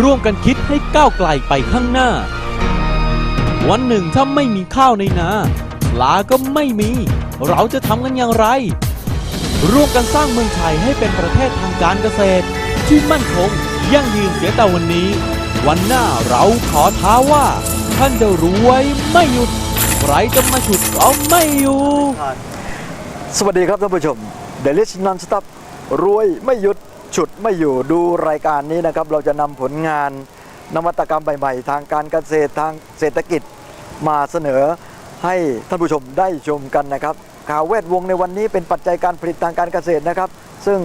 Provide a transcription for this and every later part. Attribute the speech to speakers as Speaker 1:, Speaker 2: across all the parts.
Speaker 1: ร่วมกันคิดให้ก้าวไกลไปข้างหน้า วันหนึ่งถ้าไม่มีข้าวในนาปลาก็ไม่มี เราจะทำกันอย่างไร ร่วมกันสร้างเมืองไทยให้เป็นประเทศทางการเกษตร ที่มั่นคงยั่งยืนเสียแต่วันนี้ วันหน้าเราขอท้าว่า ท่านจะรวยไม่หยุดใครจะมาฉุดก็ไม่อยู่
Speaker 2: สวัสดีครับท่านผู้ชม The List Non Stop รวยไม่หยุด ฉุดไม่อยู่ดูรายการนี้นะครับ เราจะนำผลงานนวัตกรรมใหม่ๆ ทางการเกษตรทางเศรษฐกิจมาเสนอให้ท่านผู้ชมได้ชมกันนะครับ ข่าวแวดวงในวันนี้เป็นปัจจัยการผลิตทางการเกษตรนะครับ ซึ่ง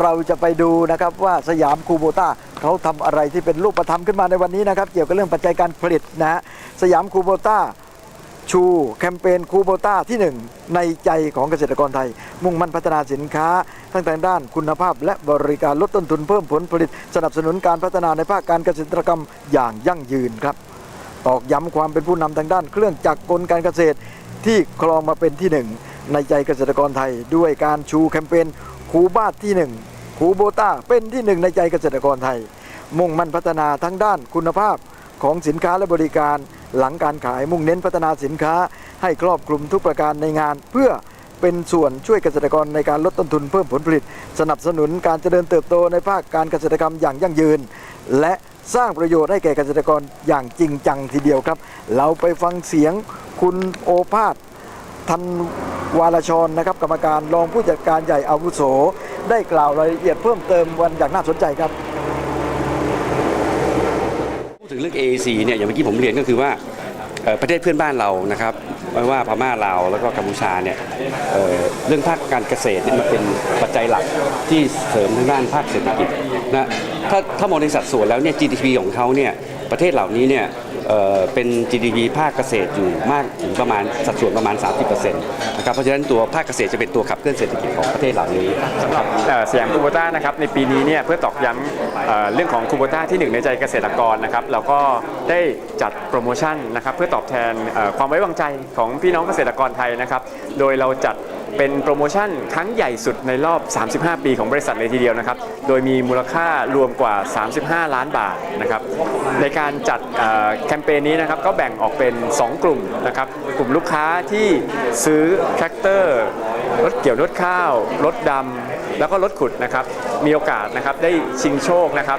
Speaker 2: เราจะไปดูนะครับว่าสยามคูโบต้าเขาทำอะไรที่เป็นรูปธรรมขึ้นมาในวันนี้นะครับ เกี่ยวกับเรื่องปัจจัยการผลิตนะฮะสยามคูโบต้า ชูแคมเปญคูโบต้าที่ 1 ในใจของเกษตรกรไทย มุ่งมั่นพัฒนาสินค้า ทั้งทางด้านคุณภาพ และบริการลดต้นทุนเพิ่มผลผลิต สนับสนุนการพัฒนาในภาคการเกษตรกรรมอย่างยั่งยืนครับ ตอกย้ำความเป็นผู้นำทางด้านเครื่องจักรกลการเกษตรที่ครองมาเป็นที่หนึ่งในใจเกษตรกรไทย ด้วยการชูแคมเปญคูบ้าที่หนึ่งคูโบต้าเป็นที่หนึ่งในใจเกษตรกรไทย มุ่งมั่นพัฒนาทั้งด้านคุณภาพของสินค้าและบริการ หลังการขายมุ่งเน้นพัฒนาสินค้า ให้ครอบคลุมทุกประการในงาน เพื่อเป็นส่วนช่วยเกษตรกรในการลดต้นทุนเพิ่มผลผลิต สนับสนุนการเจริญเติบโตในภาคการเกษตรกรรมอย่างยั่งยืน และสร้างประโยชน์ให้แก่เกษตรกรอย่างจริงจังทีเดียวครับ เราไปฟังเสียงคุณโอภาสทันวารชรนะครับ กรรมการรองผู้จัดการใหญ่อาวุโส ได้กล่าวรายละเอียดเพิ่มเติมวันอย่างน่าสนใจครับ
Speaker 3: พูดถึงเรื่อง AAC เนี่ยอย่างเมื่อกี้ผมเรียนก็คือว่าประเทศเพื่อนบ้านเรานะครับไม่ว่าพม่าลาวแล้วก็กัมพูชาเนี่ยเเรื่องภาคการเกษตรเนี่ยมันเป็นปัจจัยหลักที่เสริมทางด้านภาคเศรษฐกิจนะถ้าถ้ามองในสัดส่วนแล้วเนี่ย GDP ของเขาเนี่ย ประเทศเหล่านี้เนี่ยเเป็น GDP ภาคเกษตรอยู่มากถึงประมาณสัดส่วนประมาณ 30%นะครับเพราะฉะนั้นตัวภาคเกษตรจะเป็นตัวขับเคลื่อนเศรษฐกิจของประเทศเหล่านี้
Speaker 4: สำหรับเอ่อสยามคูโบต้านะครับในปีนี้เนี่ยเพื่อตอกย้ำเเรื่องของคูโบต้าที่หนึ่งในใจเกษตรกรนะครับเราก็ได้จัดโปรโมชั่นนะครับเพื่อตอบแทนความไว้วางใจของพี่น้องเกษตรกรไทยนะครับโดยเราจัด เป็นโปรโมชั่นครั้งใหญ่สุดในรอบ 35 ปีของบริษัทเลยทีเดียวนะครับ โดยมีมูลค่ารวมกว่า 35 ล้านบาทนะครับ ในการจัดแคมเปญนี้นะครับก็แบ่งออกเป็น 2 กลุ่มนะครับ กลุ่มลูกค้าที่ซื้อแทรกเตอร์รถเกี่ยวรถข้าว รถดำ แล้วก็รถขุดนะครับ มีโอกาสนะครับได้ชิงโชคนะครับ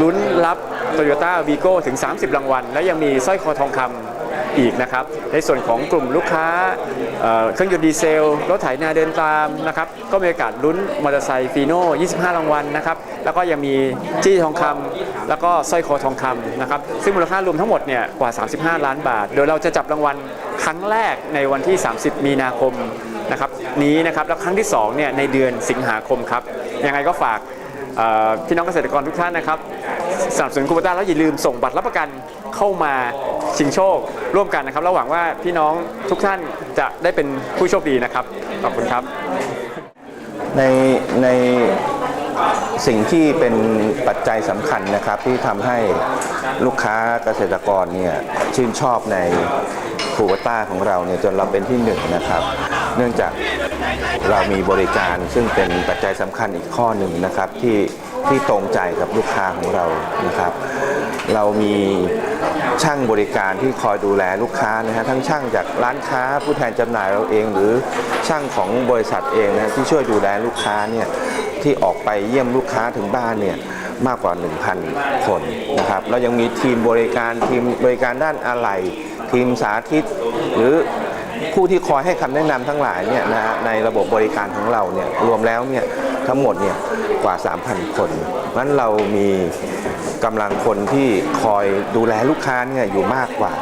Speaker 4: ลุ้นรับ Toyota v i g o ถึง 30 รางวัล และยังมีสร้อยคอทองคำ อีกนะครับ ในส่วนของกลุ่มลูกค้าเครื่องยนต์ดีเซลรถไถนาเดินตามนะครับก็มีโอกาสลุ้นมอเตอร์ไซค์ฟีโน่25 รางวัลนะครับแล้วก็ยังมีจี้ทองคำแล้วก็สร้อยคอทองคำนะครับซึ่งมูลค่ารวมทั้งหมดเนี่ยกว่า 35 ล้านบาท โดยเราจะจับรางวัลครั้งแรกในวันที่ 30 มีนาคมนะครับนี้นะครับแล้วครั้งที่2เนี่ยในเดือนสิงหาคมครับยังไงก็ฝากพี่น้องเกษตรกรทุกท่านนะครับสนับสนุนคูปต้าแล้วอย่าลืมส่งบัตรรับประกัน เข้ามาชิงโชคร่วมกันนะครับเราหวังว่าพี่น้องทุกท่านจะได้เป็นผู้โชคดีนะครับ ขอบคุณครับ
Speaker 5: ในในสิ่งที่เป็นปัจจัยสำคัญนะครับที่ทำให้ลูกค้าเกษตรกรเนี่ยชื่นชอบใน คูวต้าของเราเนี่ยจนเราเป็นที่หนึ่งนะครับ เนื่องจากเรามีบริการซึ่งเป็นปัจจัยสำคัญอีกข้อหนึ่งนะครับที่ที่ตรงใจกับลูกค้าของเรานะครับ เรามีช่างบริการที่คอยดูแลลูกค้านะฮะทั้งช่างจากร้านค้าผู้แทนจำหน่ายเราเอง หรือช่างของบริษัทเองนะที่ช่วยดูแลลูกค้าเนี่ยที่ออกไปเยี่ยมลูกค้าถึงบ้านเนี่ยมากกว่า 1,000 คนนะครับเรายังมีทีมบริการทีมบริการด้านอะไหล่ ทีมสาธิต หรือผู้ที่คอยให้คำแนะนำทั้งหลายเนี่ยนะฮะในระบบบริการของเราเนี่ยรวมแล้วเนี่ยทั้งหมดเนี่ยกว่า 3,000 คนนั้นเรามีกำลังคนที่คอยดูแลลูกค้าเนี่ยอยู่มากกว่า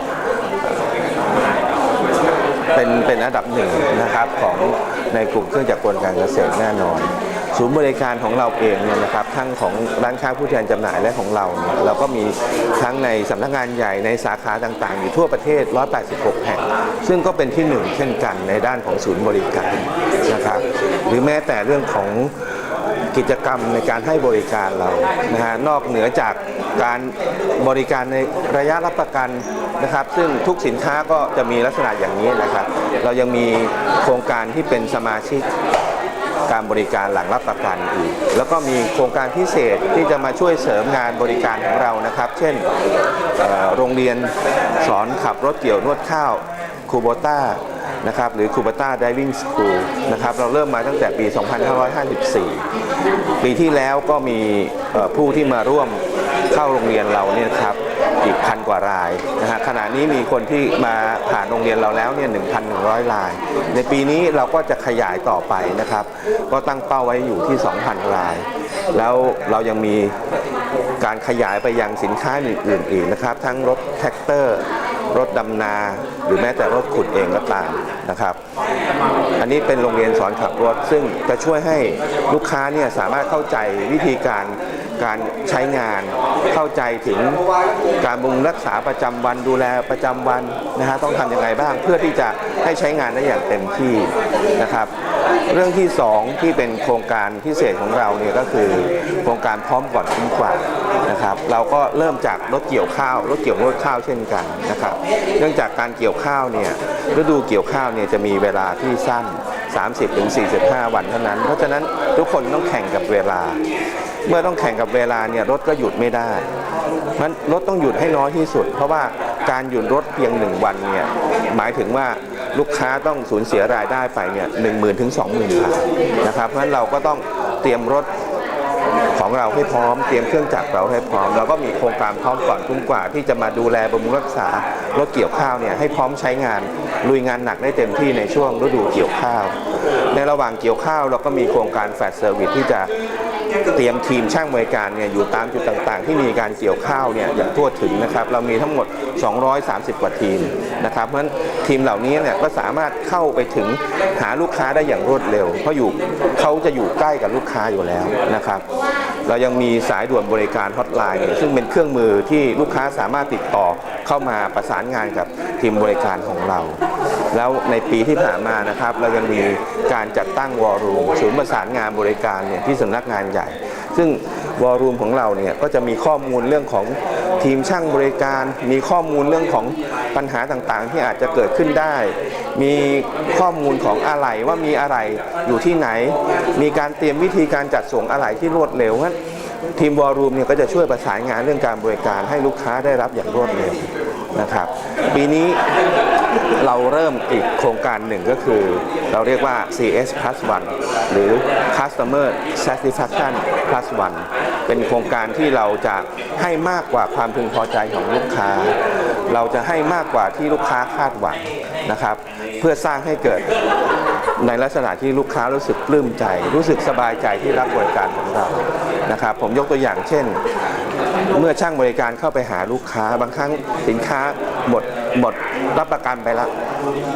Speaker 5: เป็นเป็นอันดับหนึ่งนะครับของในกลุ่มเครื่องจักรกลการเกษตรแน่นอน ศูนย์บริการของเราเองเนี่ยนะครับทั้งของร้านค้าผู้แทนจำหน่ายและของเราเนี่ยเราก็มีทั้งในสำนักงานใหญ่ในสาขาต่างๆ อยู่ทั่วประเทศ 186 แห่ง ซึ่งก็เป็นที่หนึ่งเช่นกันในด้านของศูนย์บริการนะครับ หรือแม้แต่เรื่องของกิจกรรมในการให้บริการเรานะฮะนอกเหนือจากการบริการในระยะรับประกันนะครับ ซึ่งทุกสินค้าก็จะมีลักษณะอย่างนี้นะครับ เรายังมีโครงการที่เป็นสมาชิก การบริการหลังรับประกันอีก แล้วก็มีโครงการพิเศษที่จะมาช่วยเสริมงานบริการของเรานะครับ เช่นโรงเรียนสอนขับรถเกี่ยวนวดข้าวคูโบต้านะครับหรือคูโบต้าไดวิ่งสคูลนะครับเราเริ่มมาตั้งแต่ปี 2554 ปีที่แล้วก็มีผู้ที่มาร่วมเข้าโรงเรียนเราเนี่ยครับอีกพัน กว่ารายนะฮะขณะนี้มีคนที่มาผ่านโรงเรียนเราแล้วเนี่ย1,100 ราย ในปีนี้เราก็จะขยายต่อไปนะครับ ก็ตั้งเป้าไว้อยู่ที่ 2,000 ราย แล้วเรายังมีการขยายไปยังสินค้าอื่นๆอีกนะครับ ทั้งรถแท็กเตอร์รถดำนา หรือแม้แต่รถขุดเองก็ตามนะครับ อันนี้เป็นโรงเรียนสอนขับรถ ซึ่งจะช่วยให้ลูกค้าเนี่ยสามารถเข้าใจวิธีการ การใช้งานเข้าใจถึงการบำรุงรักษาประจำวันดูแลประจำวันนะฮะต้องทำยังไงบ้างเพื่อที่จะให้ใช้งานได้อย่างเต็มที่นะครับ เรื่องที่สองที่เป็นโครงการพิเศษของเราเนี่ยก็คือ โครงการพร้อมก่อนคุ้มกว่านะครับ เราก็เริ่มจากรถเกี่ยวข้าวรถเกี่ยวรถข้าวเช่นกันนะครับ เนื่องจากการเกี่ยวข้าวเนี่ยฤดูเกี่ยวข้าวเนี่ยจะมีเวลาที่สั้น 30-45 วันเท่านั้น เพราะฉะนั้นทุกคนต้องแข่งกับเวลา เมื่อต้องแข่งกับเวลาเนี่ยรถก็หยุดไม่ได้มันรถต้องหยุดให้น้อยที่สุด เพราะว่าการหยุดรถเพียงหนึ่งวันเนี่ยหมายถึงว่าลูกค้าต้องสูญเสียรายได้ไปเนี่ยหนึ่งหมื่นถึงสองหมื่นบาทนะครับเพราะฉะนั้นเราก็ต้องเตรียมรถของเราให้พร้อมเตรียมเครื่องจักรเราให้พร้อมเราก็มีโครงการพร้อมก่อนคุ้มกว่าที่จะมาดูแลบำรุงรักษารถเกี่ยวข้าวเนี่ยให้พร้อมใช้งานลุยงานหนักได้เต็มที่ในช่วงฤดูเกี่ยวข้าว ในระหว่างเกี่ยวข้าวเราก็มีโครงการแฟลชเซอร์วิสที่จะ เตรียมทีมช่างบริการเนี่ยอยู่ตามจุดต่างๆ ที่มีการเกี่ยวข้าวเนี่ยอย่างทั่วถึงนะครับเรามีทั้งหมด 230 กว่าทีมนะครับเพราะฉะนั้นทีมเหล่านี้เนี่ยก็สามารถเข้าไปถึงหาลูกค้าได้อย่างรวดเร็ว เพราะอยู่เขาจะอยู่ใกล้กับลูกค้าอยู่แล้วนะครับเรายังมีสายด่วนบริการฮอตไลน์เนี่ยซึ่งเป็นเครื่องมือที่ลูกค้าสามารถติดต่อเข้ามาประสานงานกับทีมบริการของเรา แล้วในปีที่ผ่านมานะครับ เรายังมีการจัดตั้งวอลลุ่มศูนย์ประสานงานบริการเนี่ยที่สำนักงานใหญ่ซึ่งวอลลุ่มของเราเนี่ยก็จะมีข้อมูลเรื่องของทีมช่างบริการ มีข้อมูลเรื่องของปัญหาต่างๆ ที่อาจจะเกิดขึ้นได้ มีข้อมูลของอะไหล่ว่ามีอะไหล่อยู่ที่ไหน มีการเตรียมวิธีการจัดส่งอะไหล่ที่รวดเร็วงั้นทีมวอลลุ่มเนี่ยก็จะช่วยประสานงานเรื่องการบริการให้ลูกค้าได้รับอย่างรวดเร็วนะครับ ปีนี้ เราเริ่มอีกโครงการหนึ่งก็คือ เราเรียกว่า CS plus 1หรือ Customer Satisfaction plus 1เป็นโครงการที่เราจะให้มากกว่าความพึงพอใจของลูกค้า เราจะให้มากกว่าที่ลูกค้าคาดหวังนะครับ เพื่อสร้างให้เกิดในลักษณะที่ลูกค้ารู้สึกปลื้มใจ รู้สึกสบายใจที่รับบริการของเรานะครับ ผมยกตัวอย่างเช่น เมื่อช่างบริการเข้าไปหาลูกค้าบางครั้งสินค้าหมด หมดรับประกันไปแล้ว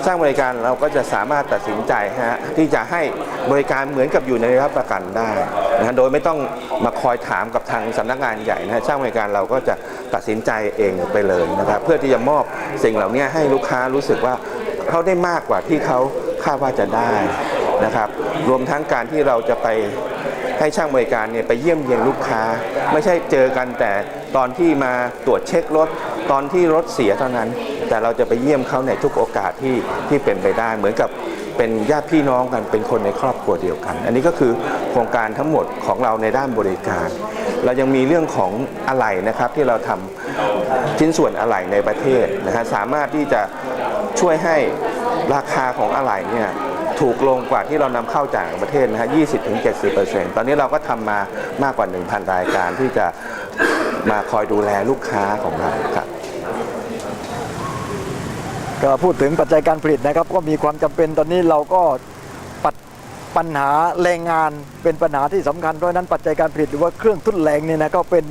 Speaker 5: ช่างบริการเราก็จะสามารถตัดสินใจฮะที่จะให้บริการเหมือนกับอยู่ในรับประกันได้นะโดยไม่ต้องมาคอยถามกับทางสำนักงานใหญ่นะฮะช่างบริการเราก็จะตัดสินใจเองไปเลยนะครับเพื่อที่จะมอบสิ่งเหล่านี้ให้ลูกค้ารู้สึกว่าเขาได้มากกว่าที่เขาคาดว่าจะได้นะครับ รวมทั้งการที่เราจะไปให้ช่างบริการเนี่ยไปเยี่ยมเยียนลูกค้า ไม่ใช่เจอกันแต่ตอนที่มาตรวจเช็ครถ ตอนที่รถเสียเท่านั้น แต่เราจะไปเยี่ยมเขาในทุกโอกาสที่ที่เป็นไปได้ เหมือนกับเป็นญาติพี่น้องกันเป็นคนในครอบครัวเดียวกัน อันนี้ก็คือโครงการทั้งหมดของเราในด้านบริการ เรายังมีเรื่องของอะไหล่นะครับที่เราทำชิ้นส่วนอะไหล่ในประเทศนะฮะสามารถที่จะช่วยให้ราคาของอะไหล่เนี่ยถูกลงกว่าที่เรานำเข้าจากประเทศนะฮะ 20-70%ตอนนี้เราก็ทำมามากกว่า 1,000 รายการที่จะมาคอยดูแลลูกค้าของเราครับ
Speaker 2: ก็พูดถึงปัจจัยการผลิตนะครับ ก็มีความจำเป็นตอนนี้เราก็ปัดปัญหาแรงงานเป็นปัญหาที่สำคัญเพราะนั้นปัจจัยการผลิตหรือว่าเครื่องทุ่นแรงเนี่ยนะก็เป็น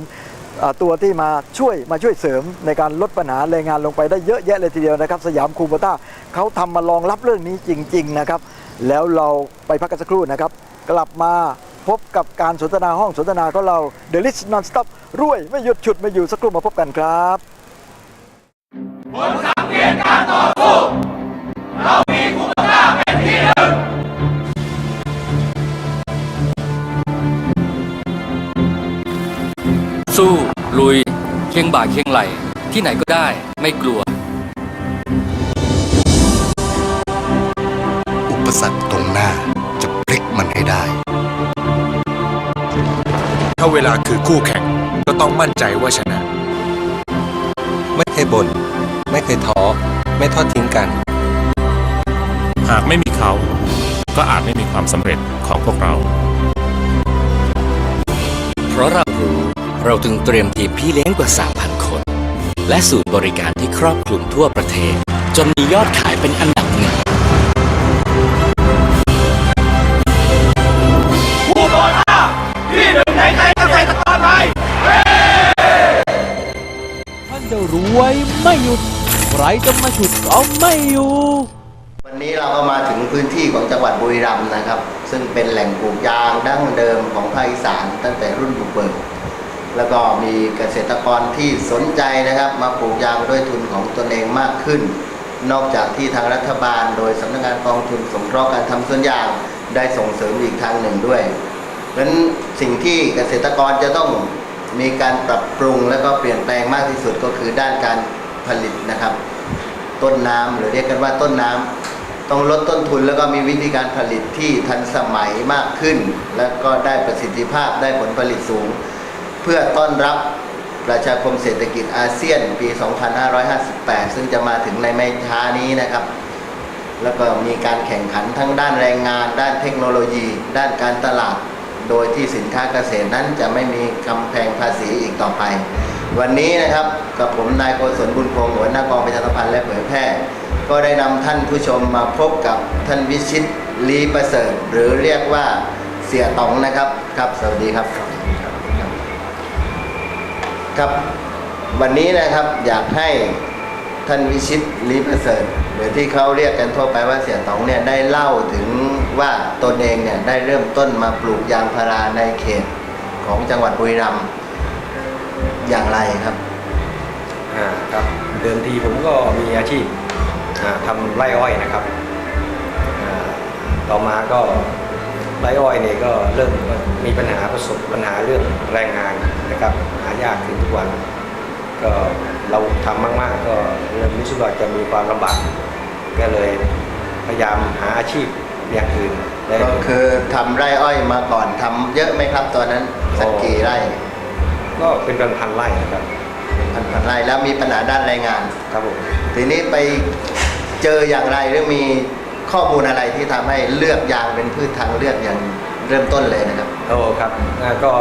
Speaker 2: ตัวที่มาช่วยมาช่วยเสริมในการลดปัญหาแรงงานลงไปได้เยอะแยะเลยทีเดียวนะครับ สยามคูโบต้าเขาทำมารองรับเรื่องนี้จริง ๆนะครับ แล้วเราไปพักกันสักครู่นะครับ กลับมาพบกับการสนทนาห้องสนทนาของเรา The List Non-Stop รวยไม่หยุดฉุดไม่อยู่สักครู่มาพบกันครับ ผล
Speaker 6: สั
Speaker 2: งเกตการต่อสู้เรามีคุณค่าเป็นที่หนึ่ง
Speaker 6: สู้ ลุย เคียงบ่าเคียงไหล ที่ไหนก็ได้ไม่กลัว
Speaker 7: อุปสรรคตรงหน้าจะพลิกมันให้ได้ ถ้าเวลาคือคู่แข่งก็ต้องมั่นใจว่าชนะ
Speaker 8: บน่นไม่เคยท้อ ไม่ทอดทิ้งกัน
Speaker 9: หากไม่มีเขา ก็อาจไม่มีความสำเร็จของพวกเรา
Speaker 6: เพราะเรารู้เราจึงเตรียมทีมพี่เลี้ยงกว่า 3,000 คน และศูนย์บริการที่ครอบคลุมทั่วประเทศ จนมียอดขายเป็นอันดับหนึ่ง
Speaker 1: ใครจะมาฉุดเอาไม่อยู่
Speaker 10: วันนี้เราก็มาถึงพื้นที่ของจังหวัดบุรีรัมย์นะครับ ซึ่งเป็นแหล่งปลูกยางดั้งเดิมของภาคอีสานตั้งแต่รุ่นบุกเบิกแล้วก็มีเกษตรกรที่สนใจนะครับ มาปลูกยางด้วยทุนของตนเองมากขึ้น นอกจากที่ทางรัฐบาล โดยสำนักงานกองทุนสงเคราะห์การทำสวนยางได้ส่งเสริมอีกทางหนึ่งด้วยเพราะนั้นสิ่งที่เกษตรกรจะต้องมีการปรับปรุงและก็เปลี่ยนแปลงมากที่สุดก็คือด้านการ ผลิตนะครับ ต้นน้ำหรือเรียกกันว่าต้นน้ำต้องลดต้นทุนแล้วก็มีวิธีการผลิตที่ทันสมัยมากขึ้น แล้วก็ได้ประสิทธิภาพได้ผลผลิตสูง เพื่อต้อนรับประชาคมเศรษฐกิจอาเซียนปี 2558 ซึ่งจะมาถึงในไม่ช้านี้นะครับ แล้วก็มีการแข่งขันทั้งด้านแรงงาน ด้านเทคโนโลยี ด้านการตลาด โดยที่สินค้าเกษตรนั้นจะไม่มีกำแพงภาษีอีกต่อไป วันนี้นะครับกับผมนายโกศลบุญพงหัวหน้ากองประชาสัมพันธ์และเผยแพร่ ก็ได้นำท่านผู้ชมมาพบกับท่านวิชิตลีประเสริฐหรือเรียกว่าเสียตองนะครับครับสวัสดีครับครับ วันนี้นะครับอยากให้ท่านวิชิตลีประเสริฐหรือที่เขาเรียกกันทั่วไปว่าเสียตองเนี่ยได้เล่าถึงว่าตนเองเนี่ยได้เริ่มต้นมาปลูกยางพาราในเขตของจังหวัดบุรีรัมย์ อย่างไรครับ
Speaker 8: อ่าครับเดิมทีผมก็มีอาชีพอ่าทำไร่อ้อยนะครับอ่าต่อมาก็ไร่อ้อยเนี่ยก็เริ่มมีปัญหาประสบปัญหาเรื่องแรงงานนะครับหายากขึ้นทุกวัน ก็เราทำมาก ๆ ก็เริ่มรู้สึกว่าจะมีความลำบากก็เลยพยายามหาอาชีพอย่างอื่นได้
Speaker 10: ก็คือทำไร่อ้อยมาก่อนทำเยอะไหมครับตอนนั้นสักกี่ไร่
Speaker 8: ก็เป็นพันๆไร่นะครับ
Speaker 10: พันพันไร่แล้วมีปัญหาด้านแรงงาน
Speaker 8: ครับผม
Speaker 10: ทีนี้ไปเจออย่างไรหรือมีข้อมูลอะไรที่ทำให้เลือกยางเป็นพืชทางเลือกอย่างเริ่มต้นเลยนะครับ
Speaker 8: โอ้ครับอ่าก็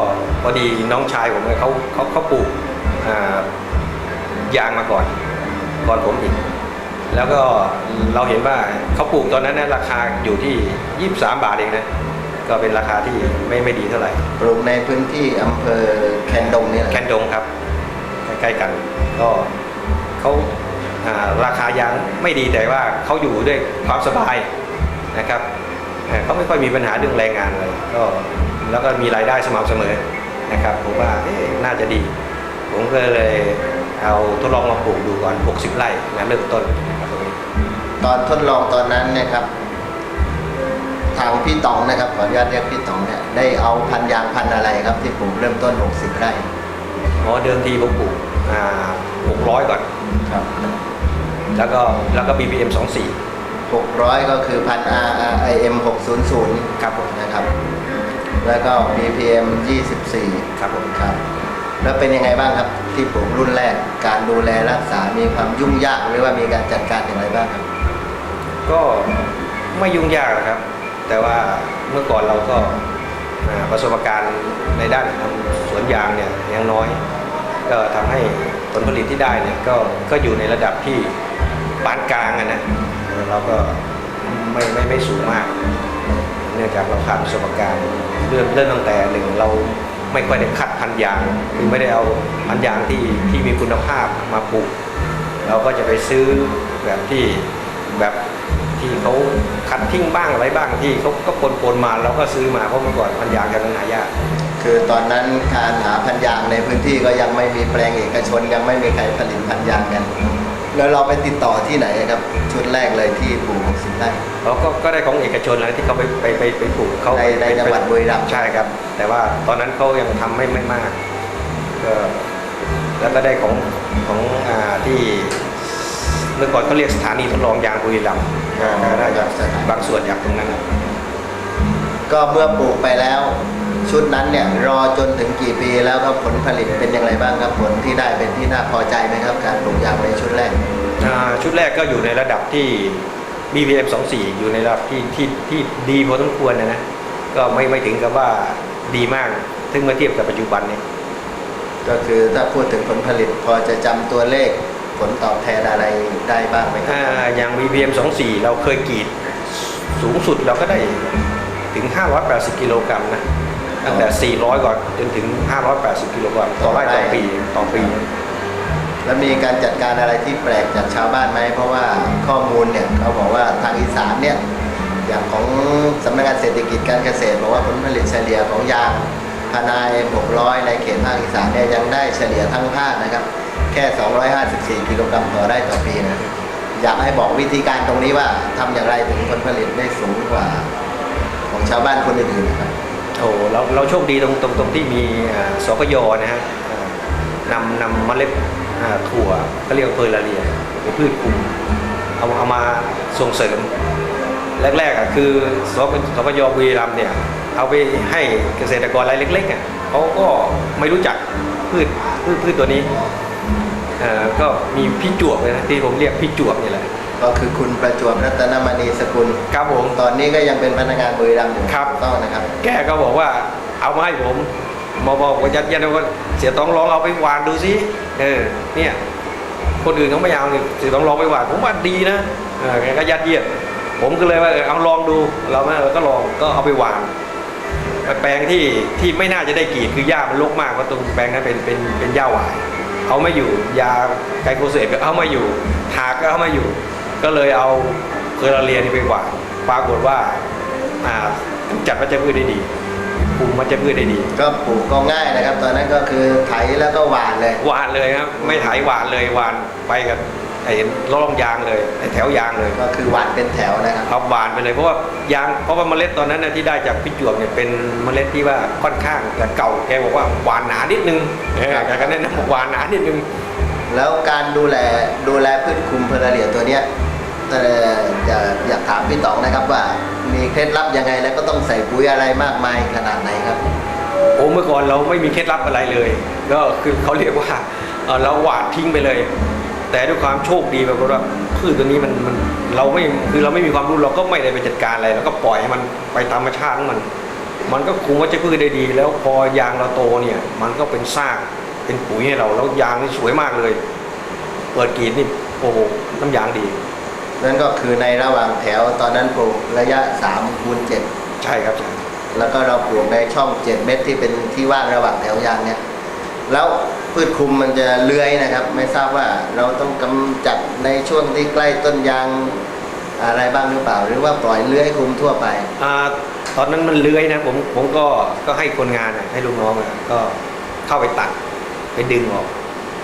Speaker 8: พอดีน้องชายผมเนี่ยเขาเขาเขาปลูกอ่ายางมาก่อน ก่อนผมอีกแล้วก็เราเห็นว่าเขาปลูกตอนนั้นเนยราคาอยู่ที่ 23 บาทเองนะ ก็เป็นราคาที่ไม่ไม่ดีเท่าไหร่
Speaker 10: ปลูกในพื้นที่อำเภอแคนดงนี่แหละ
Speaker 8: แคนดงครับใกล้ๆกัน ก็เขาอ่าราคายางไม่ดีแต่ว่าเขาอยู่ด้วยความสบายนะครับเอ่อเขาไม่ค่อยมีปัญหาเรื่องแรงงานเลยก็แล้วก็มีรายได้สม่ำเสมอนะครับผมว่าเอ๊ะน่าจะดี ผมก็เลยเอาทดลองมาปลูกดูก่อน 60 ไร่นะเริ่มต้นนะครับตรงนี้
Speaker 10: ตอนทดลองตอนนั้นเนะครับ ทางพี่ต๋องนะครับขออนุญาตเรียกพี่ต๋องเนี่ยได้เอาพันธุ์ยางพันธุ์อะไรครับที่ปลูกเริ่มต้น 60 ไร่
Speaker 8: อ๋อเดิมทีผมปลูกอ่า600ก่อน
Speaker 10: ครับ
Speaker 8: แล้วก็แล้วก็ BPM 24
Speaker 10: 600 ก็คือพันธุ์ RIM 600
Speaker 8: ครับผม
Speaker 10: นะครับ แล้วก็ BPM 24
Speaker 8: ครับผม
Speaker 10: ครับ แล้วเป็นยังไงบ้างครับที่ปลูกรุ่นแรกการดูแลรักษา มีความยุ่งยากหรือว่ามีการจัดการอย่างไรบ้างครับ
Speaker 8: ก็ไม่ยุ่งยากนะครับ แต่ว่าเมื่อก่อนเราก็ประสบการณ์ในด้านทำสวนยางเนี่ยยังน้อย ก็ทำให้ผลผลิตที่ได้เนี่ยก็ก็อยู่ในระดับที่ปานกลางอะนะเราก็ไม่ไม่ไม่สูงมาก เนื่องจากเราขาดประสบการณ์เริ่มเริ่มตั้งแต่หนึ่งเราไม่ค่อยได้คัดพันยางคือไม่ได้เอาพันยางที่ที่มีคุณภาพมาปลูก เราก็จะไปซื้อแบบที่แบบ ที่เขาคัดทิ้งบ้างอะไรบ้างที่เขาก็ปนปนๆมาเราก็ซื้อมาเพราะเมื่อก่อนพันธุ์ยางกันนั้นหายาก
Speaker 10: คือตอนนั้นการหาพันธุ์ยางในพื้นที่ก็ยังไม่มีแปลงเอกชนยังไม่มีใครผลิตพันธุ์ยางกัน แล้วเราไปติดต่อที่ไหนครับชุดแรกเลยที่ปลูกสิบไร่
Speaker 8: เราก็ก็ได้ของเอกชนแล้วที่เขาไปไปไปไปปลูกเขา
Speaker 10: ในในจังหวัดบุรีรัมย์
Speaker 8: ใช่ครับ แต่ว่าตอนนั้นเขายังทำไม่ไม่มากก็แล้วก็ได้ของของอ่าที่ เมื่อก่อนเขาเรียกสถานีทดลองยางบุรีรัมย์ก็ก็ได้จากบางส่วนจากตรงนั้น
Speaker 10: ก็เมื่อปลูกไปแล้ว ชุดนั้นเนี่ยรอจนถึงกี่ปีแล้วครับผลผลิตเป็นอย่างไรบ้างครับผลที่ได้เป็นที่น่าพอใจไหมครับ การปลูกยางในชุดแรก
Speaker 8: อ่าชุดแรกก็อยู่ในระดับที่ BPM 24 อยู่ในระดับที่ที่ที่ดีพอสมควรนะนะก็ไม่ไม่ถึงกับว่าดีมากถึงเมื่อเทียบกับปัจจุบันเนี่ย
Speaker 10: ก็คือถ้าพูดถึงผลผลิตพอจะจำตัวเลขผ ลตอบแทนอะไรได้บ้างไหมครับ
Speaker 8: อ่าอย่าง BPM 24 เราเคยกรีดสูงสุดเราก็ได้ถึง 580 กิโลกรัมนะตั้งแต่ 400 ก่อนจนถึง 580 กิโลกรัมต่อไร่ต่อปีต่อปี
Speaker 10: แล้วมีการจัดการอะไรที่แปลกจากชาวบ้านไหม เพราะว่าข้อมูลเนี่ยเขาบอกว่าทางอีสานเนี่ยอย่างของสำนักงานเศรษฐกิจการเกษตรบอกว่าผลผลิตเฉลี่ยของยางพานาย600 ในเขตภาคอีสานเนี่ยยังได้เฉลี่ยทั้งภาคนะครับ แค่ 254 กิโลกรัมต่อไร่ต่อปีนะอยากให้บอกวิธีการตรงนี้ว่าทำอย่างไรถึงผลผลิตได้สูงกว่า ของชาวบ้านคนอื่นๆนะครับ
Speaker 8: โอ้เราเราโชคดีตรงตรงตรงที่มีสกยนะฮะนำนำเมล็ดถั่วก็เรียกเพอร์ลาเรียเป็นพืชกลุ่มเอาเอามาส่งเสริม แรกๆอะคือสกสกยบุรีรัมเนี่ยเอาไปให้เกษตรกรรายเล็กๆอะเขาก็ไม่รู้จักพืชพืชพืชตัวนี้ ก็มีพี่จวบเลยนะที่ผมเรียกพี่จวบนี่แหละ
Speaker 10: ก็คือคุณประจวบรัตนมณีสกุล
Speaker 8: ครับผม
Speaker 10: ตอนนี้ก็ยังเป็นพนักงานบุรีรัมย์อยู่
Speaker 8: ครับ
Speaker 10: ถูกต้องนะครับ
Speaker 8: แกก็บอกว่าเอามาให้ผมมาบอกว่ายัดเยียดว่าเสียต้องลองเอาไปหวานดูสิเออเนี่ยคนอื่นเขาไม่เอาเนี่ยเสียต้องลองไปหวานผมว่าดีนะเออแกก็ยัดเยียดผมก็เลยว่าเออเอาลองดูเราไม่เราก็ลองก็เอาไปหวานแปลงที่ที่ไม่น่าจะได้กรีดคือหญ้ามันรกมากเพราะตรงแปลงนั้นเป็นเป็นเป็นหญ้าหวาย เอาไม่อยู่ ยาไกลโคเซตก็เอาไม่อยู่ถากก็เอาไม่อยู่ ก็เลยเอาเคอราเรียนไปหวานปรากฏว่าอ่าจัดวัชพืชได้ดีคุมวัชพืชได้ดี
Speaker 10: ก็ปลูกก็ง่ายนะครับ ตอนนั้นก็คือไถแล้วก็หว่านเลย
Speaker 8: หวานเลยครับไม่ไถหวานเลยหวานไปกับ ไอ้ร่องยางเลยไอ้แถวยางเลย
Speaker 10: ก็คือหว่านเป็นแถวนะครับ
Speaker 8: ครับหวานไปเลยเพราะว่ายางเพราะว่าเมล็ดตอนนั้นนะที่ได้จากพี่จวบเนี่ยเป็นเมล็ดที่ว่าค่อนข้างจะเก่าแกบอกว่าหวานหนานิดนึงเออแกก็แนะนำบอกหวานหนานิดนึง
Speaker 10: แล้วการดูแลดูแลพืชคุมเพลเรียตัวเนี้ยเอ่ออยากอยากถามพี่ต๋องนะครับว่ามีเคล็ดลับยังไงแล้วก็ต้องใส่ปุ๋ยอะไรมากมายขนาดไหนครับ
Speaker 8: โอ้เมื่อก่อนเราไม่มีเคล็ดลับอะไรเลย ก็คือเขาเรียกว่าเอ่อเราหวานทิ้งไปเลย แต่ด้วยความโชคดีแบบว่าพืชตัวนี้มันมันเราไม่คือเราไม่มีความรู้เราก็ไม่ได้ไปจัดการอะไรเราก็ปล่อยให้มันไปตามธรรมชาติของมัน มันก็คุมวัชพืชได้ดี แล้วพอยางเราโตเนี่ย มันก็เป็นซากเป็นปุ๋ยให้เราแล้วยางนี่สวยมากเลย เปิดกรีดนี่โอ้โหน้ำยางดี
Speaker 10: นั่นก็คือในระหว่างแถวตอนนั้นปลูกระยะ3คูณ7
Speaker 8: ใช่ครับใช่
Speaker 10: แล้วก็เราปลูกในช่อง 7 เมตรที่เป็นที่ว่างระหว่างแถวยางเนี่ย แล้วพืชคุมมันจะเลื้อยนะครับ ไม่ทราบว่าเราต้องกำจัดในช่วงที่ใกล้ต้นยางอะไรบ้างหรือเปล่า หรือว่าปล่อยเลื้อยคุมทั่วไป
Speaker 8: อ่าตอนนั้นมันเลื้อยนะผมผมก็ก็ให้คนงานอะให้ลูกน้องอะก็เข้าไปตัดไปดึงออก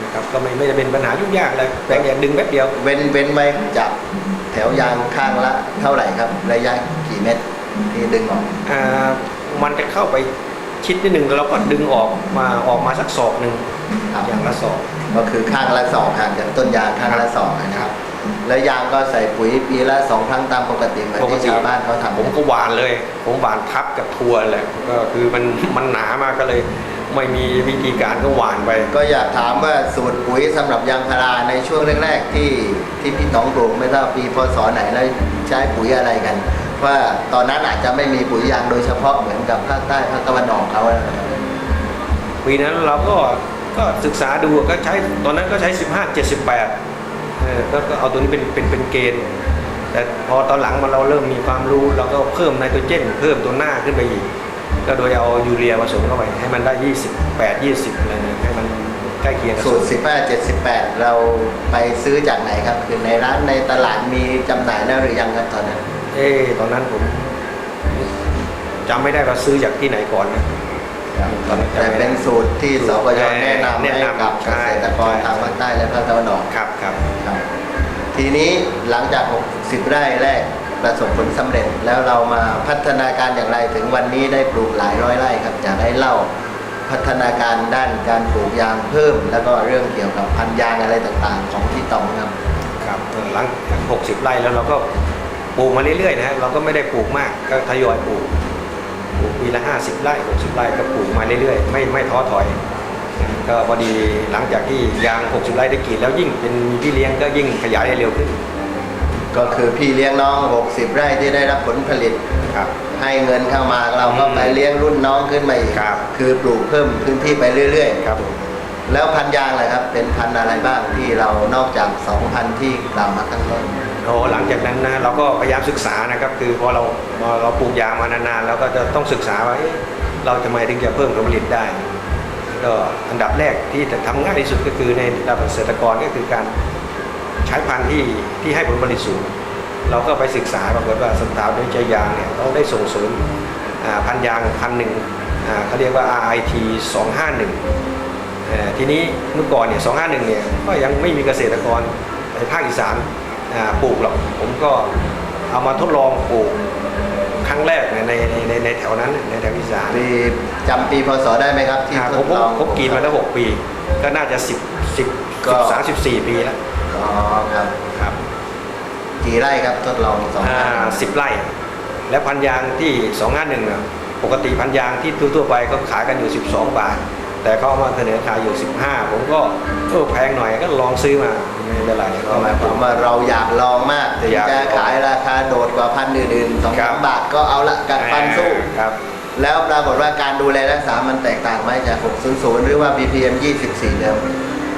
Speaker 8: นะครับก็ไม่ไม่ได้เป็นปัญหายุ่งยากอะไรแปลงอย่างดึงแป๊บเดียว
Speaker 10: เว้นเว้นไว้จากแถวยางข้างละเท่าไหร่ครับ ระยะกี่เมตรที่ดึงออก
Speaker 8: อ่ามันจะเข้าไป ชิดนิดหนึ่งแล้วเราก็ดึงออกมาออกมาสักศอกหนึ่ง
Speaker 10: ครับ
Speaker 8: อย่างละศอก
Speaker 10: ก็คือข้างละสองห่างจากต้นยางข้างละสองนะครับ แล้วยางก็ใส่ปุ๋ยปีละสองครั้งตามปกติเหมือนที่ชาวบ้านเขาทำ
Speaker 8: ผมก็หวานเลย ผมหวานทับกับทัวร์แหละก็คือมันมันหนามากก็เลย ไม่มีวิธีการก็หวานไป
Speaker 10: ก็อยากถามว่าสูตรปุ๋ยสำหรับยางพาราในช่วงแรกๆที่ที่พี่ต๋องปลูกไม่ทราบปีพศไหนแล้วใช้ปุ๋ยอะไรกัน ว่าตอนนั้นอาจจะไม่มีปุ๋ยยางโดยเฉพาะเหมือนกับภาคใต้ภาคตะวันออกเขานะครับ
Speaker 8: ปีนั้นเราก็ก็ศึกษาดูก็ใช้ตอนนั้นก็ใช้ 15 78เออก็ก็เอาตัวนี้เป็นเป็นเป็นเกณฑ์แต่พอตอนหลังมาเราเริ่มมีความรู้เราก็เพิ่มไนโตรเจน เพิ่มตัวหน้าขึ้นไปอีก ก็โดยเอายูเรียผสมเข้าไปให้มันได้ 28 20อะไรนะให้มันใกล้เคียงกับ
Speaker 10: สูตร15 78 เราไปซื้อจากไหนครับ คือในร้านในตลาดมีจำหน่ายแล้วหรือยังครับตอนนั้น
Speaker 8: เอ๊ะตอนนั้นผมจำไม่ได้ว่าซื้อจากที่ไหนก่อนนะตอนนั้นจำ
Speaker 10: แต่
Speaker 8: ไม่
Speaker 10: เป็
Speaker 8: ได้
Speaker 10: นสูตรที่สกยแนะนำ
Speaker 8: แนะ
Speaker 10: ให้
Speaker 8: นำ
Speaker 10: กับ
Speaker 8: ใช่
Speaker 10: เกษตรกร
Speaker 8: ใช่
Speaker 10: ทางภาคใต้และภาคตะวันออก
Speaker 8: ครับครับ
Speaker 10: ครับ ทีนี้หลังจาก 60 ไร่แรกประสบผลสำเร็จแล้วเรามาพัฒนาการอย่างไรถึงวันนี้ได้ปลูกหลายร้อยไร่ครับจะได้เล่าพัฒนาการด้านการปลูกยางเพิ่ม แล้วก็เรื่องเกี่ยวกับพันธุ์ยางอะไรต่างๆ ของพี่ต๋องครับ
Speaker 8: ครับเออหลังจาก60 ไร่แล้วเราก็ป ลูกมาเรื่อยๆนะฮะเราก็ไม่ได้ปลูกมากก็ทยอยปลูกปลูกปีละ50ไร่60ไร่ก็ปลูกมาเรื่อยๆ ไม่ไม่ท้อถอย ก็พอดีหลังจากที่ยาง60ไร่ได้กรีดแล้วยิ่งเป็นพี่เลี้ยงก็ยิ่งขยายได้เร็วขึ้น
Speaker 10: ก็คือพี่เลี้ยงน้อง 60 ไร่ที่ได้รับผลผลิต
Speaker 8: ครับ
Speaker 10: ให้เงินเข้ามาเราก็ไปเลี้ยงรุ่นน้องขึ้นมาอีก
Speaker 8: ครับ
Speaker 10: คือปลูกเพิ่มพื้นที่ไปเรื่อย ๆ
Speaker 8: ครับผม
Speaker 10: แล้วพันยางล่ะครับ เป็นพันอะไรบ้างที่เรานอกจากสองพันที่กล่าวมาข้างต้น
Speaker 8: โอ้หลังจากนั้นนะเราก็พยายามศึกษานะครับ คือพอเราพอเราปลูกยางมานานๆเราก็จะต้องศึกษาว่าเราทำไมถึงจะเพิ่มผลผลิตได้ก็อันดับแรกที่จะทำง่ายที่สุดก็คือในระดับเกษตรกรก็คือการใช้พันธุ์ที่ที่ให้ผลผลิตสูง เราก็ไปศึกษาปรากฏว่าสถาบันวิจัยยางเนี่ยเขาได้ส่งเสริมพันยางพันหนึ่งเขาเรียกว่า RIT 251เอ่อ ทีนี้เมื่อก่อนเนี่ย251เนี่ยก็ยังไม่มีเกษตรกรในภาคอีสานอ่าปลูกหรอกผมก็เอามาทดลองปลูกครั้งแรกในในในในแถวนั้นในแถวอีสาน
Speaker 10: ปีจำปีพศได้ไหมครับที่
Speaker 8: อ่า
Speaker 10: ท
Speaker 8: ผม
Speaker 10: ด
Speaker 8: ผม
Speaker 10: ลอง
Speaker 8: ผมกรีดมาแล้ว6ปี ก็น่าจะ10 10
Speaker 10: ก็
Speaker 8: 13 14ปีแล้ว
Speaker 10: อ๋อครับ
Speaker 8: ครับ
Speaker 10: กี่ไร่ครับทดลองสอง
Speaker 8: อ่า
Speaker 10: พัน
Speaker 8: 10ไร่ และพันยางที่251เนี่ยปกติพันยางที่ทั่วๆไปก็ขายกันอยู่ 12 บาท แต่เขาเอามาเสนอขายอยู่ 15 ผมก็เออแพงหน่อยก็ลองซื้อมาไม่เป็นไร
Speaker 10: ก็หมายความว่าเราอยากลองมากถึง
Speaker 8: อยาก
Speaker 10: จะ
Speaker 8: ลอง
Speaker 10: ขายราคาโดดกว่าพันธุ์อื่นๆสอง
Speaker 8: ครั
Speaker 10: สา
Speaker 8: บ
Speaker 10: มบาทก็เอาละกัดฟันสู้
Speaker 8: ครับ
Speaker 10: แล้วปรากฏว่าการดูแลรักษา มันแตกต่างไหมจาก 600 หรือว่า BPM 24 เดิม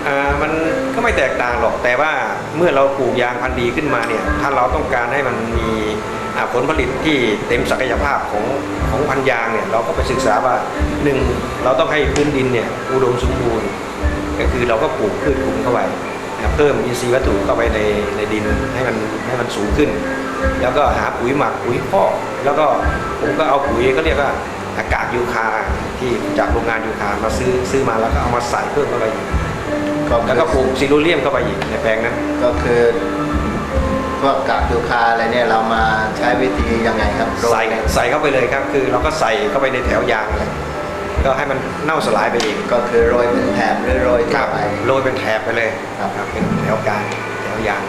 Speaker 8: อ่า มันก็ไม่แตกต่างหรอก แต่ว่าเมื่อเราปลูกยางพันธุ์ดีขึ้นมาเนี่ย ถ้าเราต้องการให้มันมีอ่า ผลผลิตที่เต็มศักยภาพของของพันยางเนี่ยเราก็ไปศึกษาว่าหนึ่งเราต้องให้พื้นดินเนี่ยอุดมสมบูรณ์ ก็คือเราก็ปลูกพืชคลุมเข้าไปเพิ่มอินทรีย์วัตถุเข้าไปในในดินให้มันให้มันสูงขึ้น แล้วก็หาปุ๋ยหมักปุ๋ยพอกแล้วก็ผมก็เอาปุ๋ยก็เรียกว่าอากาศยูคาที่จากโรงงานยูคามาซื้อซื้อมาแล้วก็เอามาใส่เพิ่มเข้าไปอีกแล้วก็ปลูกซิลูเลียมเข้าไปอีกในแปลงนั้น
Speaker 10: ก็คือ พวกกากยูคาอะไรเนี่ยเรามาใช้วิธียังไงครับโรย
Speaker 8: ใส่ใส่เข้าไปเลยครับ คือเราก็ใส่เข้าไปในแถวยางเลยก็ให้มันเน่าสลายไปเอง
Speaker 10: ก็คือโรยเป็นแถบหรือโรย
Speaker 8: ค
Speaker 10: ทั่
Speaker 8: รั
Speaker 10: ว
Speaker 8: บ
Speaker 10: ไป
Speaker 8: โรยเป็นแถบไปเลย
Speaker 10: ครับ
Speaker 8: ครับเป็นแถวกลางแถวยาง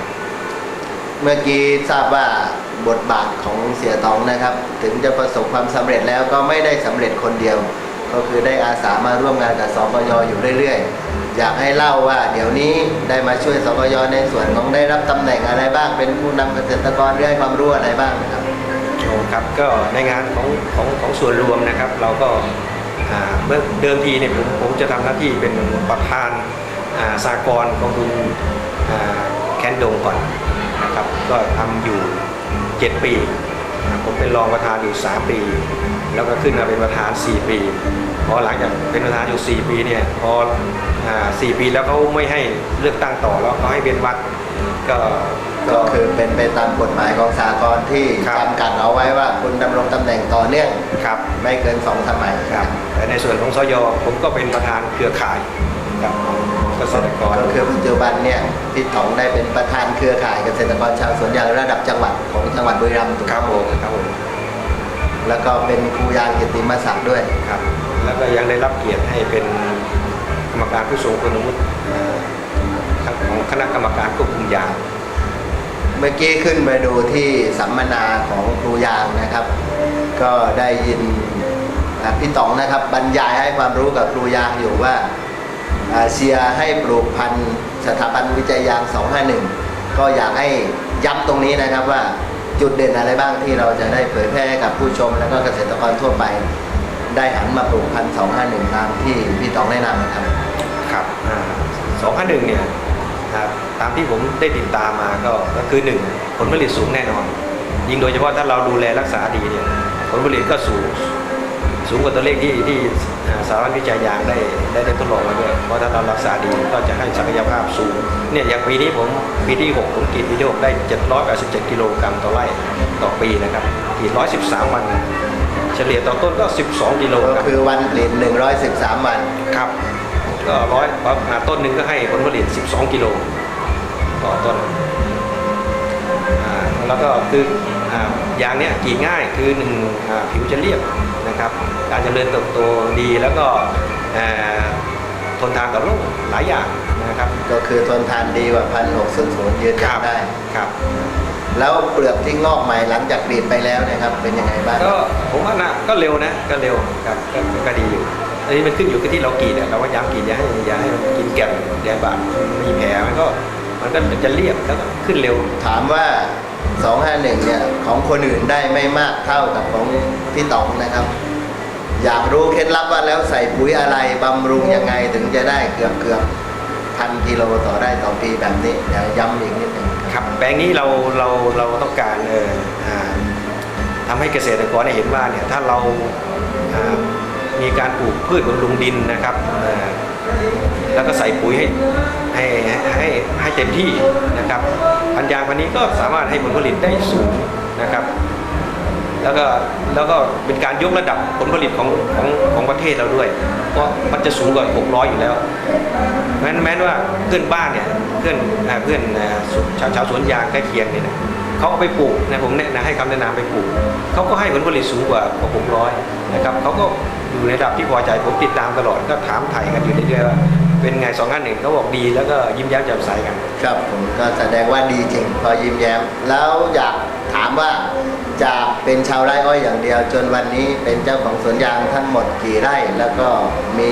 Speaker 10: เมื่อกี้ทราบว่าบทบาทของเสียตองนะครับ ถึงจะประสบความสำเร็จแล้วก็ไม่ได้สำเร็จคนเดียว ก็คือได้อาสามาร่วมงานกับสกยอยู่เรื่อยๆ อยากให้เล่าว่า เดี๋ยวนี้ได้มาช่วยสกยในส่วนของได้รับตำแหน่งอะไรบ้าง เป็นผู้นำเกษตรกรหรือให้ความรู้อะไรบ้างนะครับ
Speaker 8: โอ้ครับก็ในงานของของของส่วนรวมนะครับ เราก็เมื่อเดิมทีเนี่ยผมผมจะทำหน้าที่เป็นประธานาสากลกองทุนอ่าแคนดงก่อนนะครับ ก็ทำอยู่ 7 ปี ผมเป็นรองประธานอยู่ 3 ปี แล้วก็ขึ้นมาเป็นประธาน 4 ปี พอหลังจากเป็นประธานอยู่ 4 ปีเนี่ยพออ่า4ปีแล้วเขาไม่ให้เลือกตั้งต่อแล้วเขาให้เป็นวัดก็
Speaker 10: ก็คือเป็นไปตามกฎหมายของสากลที่
Speaker 8: ครับ
Speaker 10: จำกัดเอาไว้ว่าคุณดำรงตำแหน่งต่อเนื่อง
Speaker 8: ครับ
Speaker 10: ไม่เกินสองสมัย
Speaker 8: ครับแต่ในส่วนของสยผมก็เป็นประธานเครือข่ายกับ เกษตรกร
Speaker 10: ก็คือปัจจุบันเนี่ยพี่ต๋องได้เป็นประธานเครือข่ายเกษตรกรชาวสวนยางระดับจังหวัดของจังหวัดบุรีรัมย์ถูกไห
Speaker 8: ครับผมครับผม
Speaker 10: แล้วก็เป็นครูยางเกียรติมศักดิ์ด้วย
Speaker 8: ครับ แล้วก็ยังได้รับเกียรติให้เป็นกรรมการผู้ทรงคุณวุฒิเอ่อของคณะกรรมการควบคุมยา
Speaker 10: เมื่อกี้ขึ้นไปดูที่สัมมนาของครูยางนะครับ ก็ได้ยินอ่าพี่ต๋องนะครับบรรยายให้ความรู้กับครูยางอยู่ว่าอ่า เชียร์ให้ปลูกพันธุ์สถาบันวิจัยยาง 251 ก็อยากให้ย้ำตรงนี้นะครับว่าจุดเด่นอะไรบ้างที่เราจะได้เผยแพร่กับผู้ชม และก็เกษตรกรทั่วไป ได้หันมาปลูกพันธุ์251 ตามที่พี่ตองแนะนำนะครับ
Speaker 8: ครับสองพันหนึ่งเนี่ยนะครับตามที่ผมได้ติดตามมาก็ก็คือหนึ่งผลผลิตสูงแน่นอน ยิ่งโดยเฉพาะถ้าเราดูแลรักษาดีเนี่ยผลผลิตก็สูง สูงกว่าตัวเลขที่ที่อ่าสถาบันวิจัยยางได้ได้ได้ทดลองมาด้วยเพราะถ้าเรารักษาดีก็จะให้ศักยภาพสูงเนี่ยอย่างปีนี้ผมปีที่ 6 ผมกรีดปีที่6ได้ 787 กิโลกรัมต่อไร่ต่อปีนะครับกรีด113 วัน เฉลี่ยต่อต้นก็ 12 กิโล
Speaker 10: ก็
Speaker 8: ครับ
Speaker 10: คือวันผลิต113 วัน
Speaker 8: ครับก็ร้อยอ่าต้นหนึ่งก็ให้ผลผลิต 12 กิโลต่อต้นอ่าแล้วก็คืออ่ายางเนี้ยกรีดง่ายคือหนึ่งอ่าผิวจะเรียบ นะครับ การเจริญเติบโตดีแล้วก็อ่าทนทานกับโรคหลายอย่างนะครับ
Speaker 10: ก็คือทนทานดีกว่าพันหกศูนย์ศูนย์ยืนยันได้
Speaker 8: ครับ
Speaker 10: แล้วเปลือกที่งอกใหม่หลังจากกรีดไปแล้วเนะครับเป็นยังไงบ้าง
Speaker 8: ก็ผมว่านะก็เร็วนะก็เร็วครับก็ก็ดีอยู่อันนี้มันขึ้นอยู่กับที่เรากรีดอะเราก็ย้ำกรีดอย่าให้อย่าให้มันกินแก่นแย่บาดมีแผลมันก็มันก็จะเรียบแล้วก็ขึ้นเร็ว
Speaker 10: ถามว่า 251 เนี่ย ของคนอื่นได้ไม่มากเท่ากับของพี่ต๋องนะครับ อยากรู้เคล็ดลับว่าแล้วใส่ปุ๋ยอะไรบำรุงยังไงถึงจะได้เกือบเกือบพันกิโลต่อได้ต่อปีแบบนี้เดี๋ยวย้ำอีกนิดหนึ่ง
Speaker 8: ครับแปลงนี้เราเราเราต้องการเออทำให้เกษตรกรเห็นว่าเนี่ยถ้าเรามีการปลูกพืชบำรุงดินนะครับแล้วก็ใส่ปุ๋ยให้ให้ให้ให้เต็มที่นะครับ พันยางพันนี้ก็สามารถให้ผลผลิตได้สูงนะครับแล้วก็แล้วก็เป็นการยกระดับผลผลิตของของของประเทศเราด้วย เพราะมันจะสูงกว่า 600 อยู่แล้วแม้นแม้ว่าเพื่อนบ้านเนี่ยเพื่อนเพื่อนชาวชาวสวนยางใกล้เคียงเนี่ยนะเขาเอาไปปลูกนะผมแนะนำให้คำแนะนำไปปลูกเขาก็ให้ผลผลิตสูงกว่ากว่าผมร้อยนะครับเขาก็อยู่ในระดับที่พอใจผมติดตามตลอดก็ถามไถ่กันอยู่เรื่อยๆว่า เป็นไงสองงานหนึ่งเขาบอกดีแล้วก็ยิ้มแย้มแจ่มใสกัน
Speaker 10: ครับผมก็แสดงว่าดีจริง พอยิ้มแย้ม แล้วอยากถามว่าจากเป็นชาวไร่อ้อยอย่างเดียว จนวันนี้เป็นเจ้าของสวนยางทั้งหมดกี่ไร่ แล้วก็มี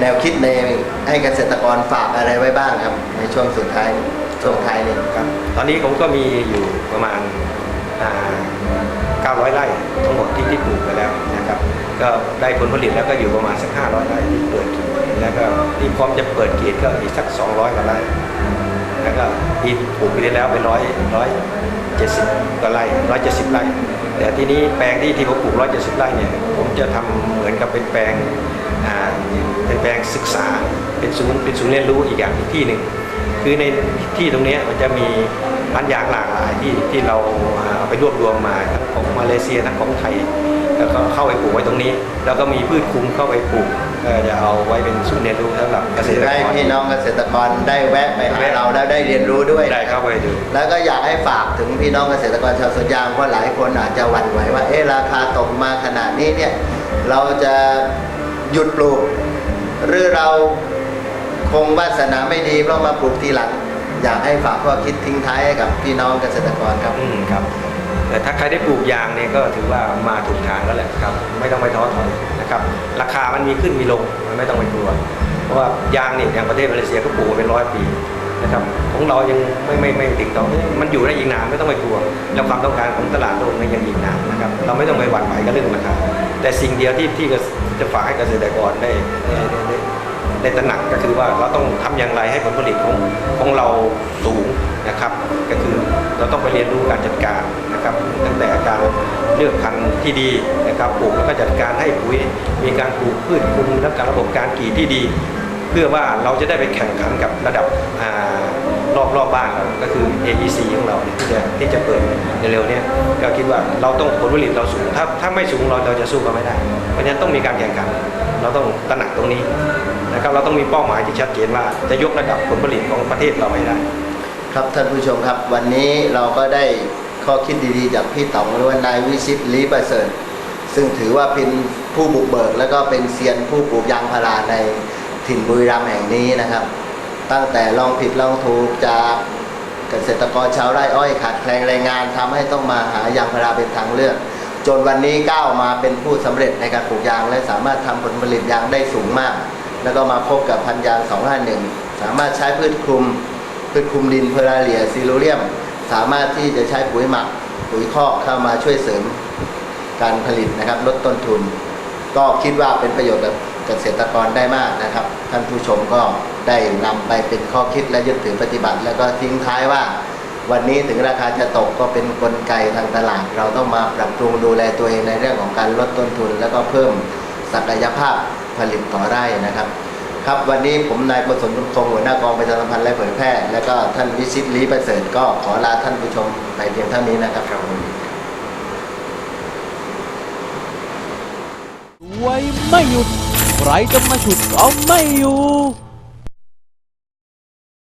Speaker 10: แนวคิดในให้เกษตรกรฝากอะไรไว้บ้างครับ ในช่วงสุดท้ายช่วงท้ายนี้
Speaker 8: ครับ ตอนนี้ผมก็มีอยู่ประมาณอ่า900 ไร่ทั้งหมดที่ที่ปลูกไปแล้วนะครับ ก็ได้ผลผลิตแล้วก็อยู่ประมาณสัก500 ไร่ที่เปิดกรีด แล้วก็ที่พร้อมจะเปิดกรีดก็อีกสัก 200กว่าไร่แล้วก็ที่ปลูกไปได้แล้วเป็นร้อยร้อยเจ็ดสิบกว่าไร่ร้อยเจ็ดสิบไร่แต่ที่นี้แปลงที่ที่ผมปลูกร้อยเจ็ดสิบไร่เนี่ยผมจะทำเหมือนกับเป็นแปลงอ่าเป็นแปลงศึกษาเป็นศูนย์เป็นศูนย์เรียนรู้อีกอย่างอีกที่หนึ่งคือในที่ตรงนี้มันจะมีพันธุ์ยางหลากหลายที่ที่เราเอาไปรวบรวมมาทั้งของมาเลเซียทั้งของไทย แล้วก็เข้าไปปลูกไว้ตรงนี้ แล้วก็มีพืชคุมเข้าไปปลูก ก็จะเอาไว้เป็นศูนย์เรียนรู้สำหรับเกษตร
Speaker 10: ให้
Speaker 8: กร
Speaker 10: พี่น้องเกษตรกรได้แวะไปหาเราแล้วได้เรียนรู้ด้วย
Speaker 8: ได้เข้าไปดู
Speaker 10: แล้วก็อยากให้ฝากถึงพี่น้องเกษตรกรชาวสวนยางเพราะหลายคนอาจจะหวั่นไหวว่าเอ๊ะราคาตกมาขนาดนี้เนี่ยเราจะหยุดปลูก หรือเราคงวาสนาไม่ดีเพราะมาปลูกทีหลัง อยากให้ฝากข้อคิดทิ้งท้ายให้กับพี่น้องเกษตรกรครับ
Speaker 8: อืมครับ แต่ถ้าใครได้ปลูกยางเนี่ยก็ถือว่ามาถูกทางแล้วแหละครับ ไม่ต้องไปท้อถอย นะครับราคามันมีขึ้นมีลงมันไม่ต้องไปกลัว เพราะว่ายางเนี่ยอย่างประเทศมาเลเซียก็ปลูกมาเป็นร้อยปีนะครับของเรายังไม่ไม่ไม่ติดตอนนี้มันอยู่ได้อีกนานไม่ต้องไปกลัวแล้วความต้องการของตลาดโลกเนี่ยยังอีกนานนะครับเราไม่ต้องไปหวั่นไหวกับเรื่องราคาแต่สิ่งเดียวที่ที่จะฝากให้เกษตรกรได้ได้ ได้ตระหนักก็คือว่าเราต้องทำอย่างไรให้ผลผลิตของของเราสูงนะครับ ก็คือเราต้องไปเรียนรู้การจัดการนะครับ ตั้งแต่การเลือกพันธุ์ที่ดีนะครับปลูกแล้วก็จัดการให้ปุ๋ยมีการปลูกพืชคุมและการระบบการกรีดที่ดี เพื่อว่าเราจะได้ไปแข่งขันกับระดับอา รอบรอบบ้านเราก็คือ AEC ของเราที่จะที่จะเปิดเร็วๆนี่ยก็คิดว่าเราต้องผลผลิตเราสูง ถ้าถ้าไม่สูงเราเราจะสู้กันไม่ได้ เพราะฉะนั้นต้องมีการแข่งขัน เราต้องตระหนักตรงนี้นะครับเราต้องมีเป้าหมายที่ชัดเจนว่าจะยกระดับผลผลิตของประเทศเราให้ได้
Speaker 10: ครับท่านผู้ชมครับ วันนี้เราก็ได้ข้อคิดดีๆ จากพี่ต๋องหรือว่านายวิชิตลีประเสริฐซึ่งถือว่าเป็นผู้บุกเบิก แล้วก็เป็นเซียนผู้ปลูกยางพาราในถิ่นบุรีรัมย์แห่งนี้นะครับ ตั้งแต่ลองผิดลองถูกจากเกษตรกรชาวไร่อ้อยขาดแคลนแรงงานทำให้ต้องมาหายางพาราเป็นทางเลือก จนวันนี้ก้าวมาเป็นผู้สำเร็จในการปลูกยาง และสามารถทำผลผลิตยางได้สูงมาก แล้วก็มาพบกับพันยาง 251 สามารถใช้พืชคลุมพืชคลุมดินเพราเลียซิลูเรียม สามารถที่จะใช้ปุ๋ยหมักปุ๋ยคอกเข้ามาช่วยเสริมการผลิตนะครับลดต้นทุน ก็คิดว่าเป็นประโยชน์กับ เกษตรกรได้มากนะครับ ท่านผู้ชมก็ได้นำไปเป็นข้อคิดและยึดถือปฏิบัติ แล้วก็ทิ้งท้ายว่า วันนี้ถึงราคาจะตกก็เป็นนกลไกทางตลาด เราต้องมาปรับปรุงดูแลตัวเองในเรื่องของการลดต้นทุน แล้วก็เพิ่มศักยภาพผลิตต่อไร่นะครับ ครับวันนี้ผมนายประสนบุญคงหัวหน้ากองประชาสัมพันธ์และเผยแพร่แล้วก็ท่านวิชิตลีประเสริฐก็ขอลาท่านผู้ชมไปเพียงเท่านี้นะครับ
Speaker 1: ไว้ไม่หยุด ใครจะมาฉุดก็ไม่อยู่